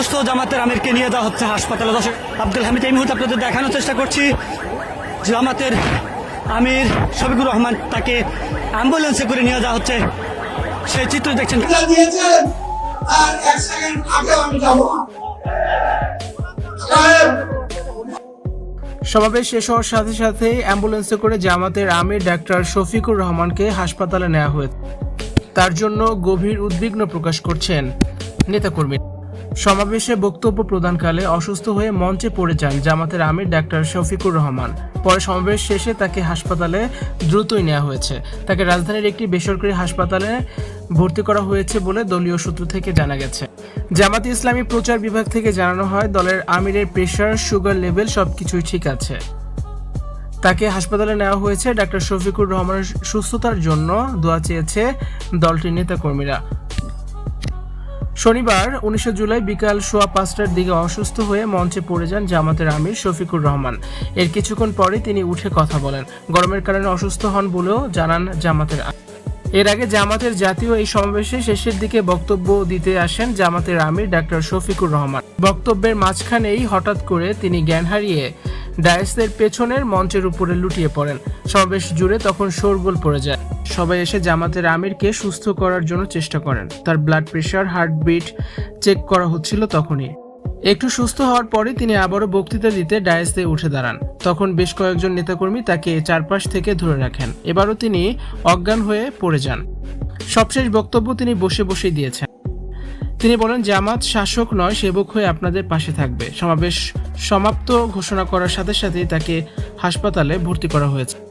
অসুস্থ জামাতের আমিরকে নিয়ে যাওয়া হচ্ছে হাসপাতালে। দর্শক আব্দুল হামিদ এই মুহূর্তে আপনাদের দেখানোর চেষ্টা করছি। জামাতের আমির শফিকুর রহমান তাকে অ্যাম্বুলেন্সে করে নিয়ে যাওয়া হচ্ছে। সেই চিত্র দেখছেন। আর এক সেকেন্ড আগেও আমি যাব সমাবেশ শেষ হওয়ার সাথে সাথে অ্যাম্বুলেন্সে করে জামাতের আমির ডাক্তার শফিকুর রহমানকে হাসপাতালে নেওয়া হয়েছে। তার জন্য গভীর উদ্বিগ্ন প্রকাশ করছেন নেতাকর্মী সমাবেশে বক্তব্য প্রদানকালে অসুস্থ হয়ে মঞ্চে পড়ে যান জামাতের আমির ডাক্তার শফিকুর রহমান। পরে সমাবেশ শেষে তাকে হাসপাতালে দ্রুতই নেওয়া হয়েছে। তাকে রাজধানীর একটি বেসরকারি হাসপাতালে ভর্তি করা হয়েছে বলে দলীয় সূত্র থেকে জানা গেছে। জামাত ইসলামী প্রচার বিভাগ থেকে জানানো হয়, দলের আমিরের প্রেশার, সুগার লেভেল সবকিছুই ঠিক আছে। তাকে হাসপাতালে নেওয়া হয়েছে ডাক্তার শফিকুর রহমানের সুস্থতার জন্য দোয়া চেয়েছে দলটির নেতাকর্মীরা। শনিবার, উনিশে জুলাই বিকাল সোয়া পাঁচটার দিকে অসুস্থ হয়ে মঞ্চে পড়ে যান জামাতের আমির শফিকুর রহমান। এর কিছুক্ষণ পরে তিনি উঠে কথা বলেন। গরমের কারণে অসুস্থ হন বলেও জানান জামাতের। এর আগে জামাতের জাতীয় এই সমাবেশে শেষের দিকে বক্তব্য দিতে আসেন জামাতের আমির ডাক্তার শফিকুর রহমান। বক্তব্যের মাঝখানেই হঠাৎ করে তিনি জ্ঞান হারিয়ে ডায়াসের পেছনের মঞ্চের উপরে লুটিয়ে পড়েন। সমাবেশ জুড়ে তখন শোরগোল পড়ে যায়। সবাই এসে জামাতের আমিরকে সুস্থ করার জন্য চেষ্টা করেন। তার ব্লাড প্রেশার হার্টবিট চেক করা হচ্ছিল তখনই। একটু সুস্থ হওয়ার পরে তিনি আবারও বক্তৃতা দিতে ডায়াসে উঠে দাঁড়ান। তখন বেশ কয়েকজন নেতাকর্মী তাকে চারপাশ থেকে ধরে রাখেন। এবারও তিনি অজ্ঞান হয়ে পড়ে যান। সবশেষ বক্তব্য তিনি বসে বসেই দিয়েছেন। তিনি বলেন, জামাত শাসক নয়, সেবক হয়ে আপনাদের পাশে থাকবে। সমাবেশ সমাপ্ত ঘোষণা করার সাথে সাথেই তাকে হাসপাতালে ভর্তি করা হয়েছে।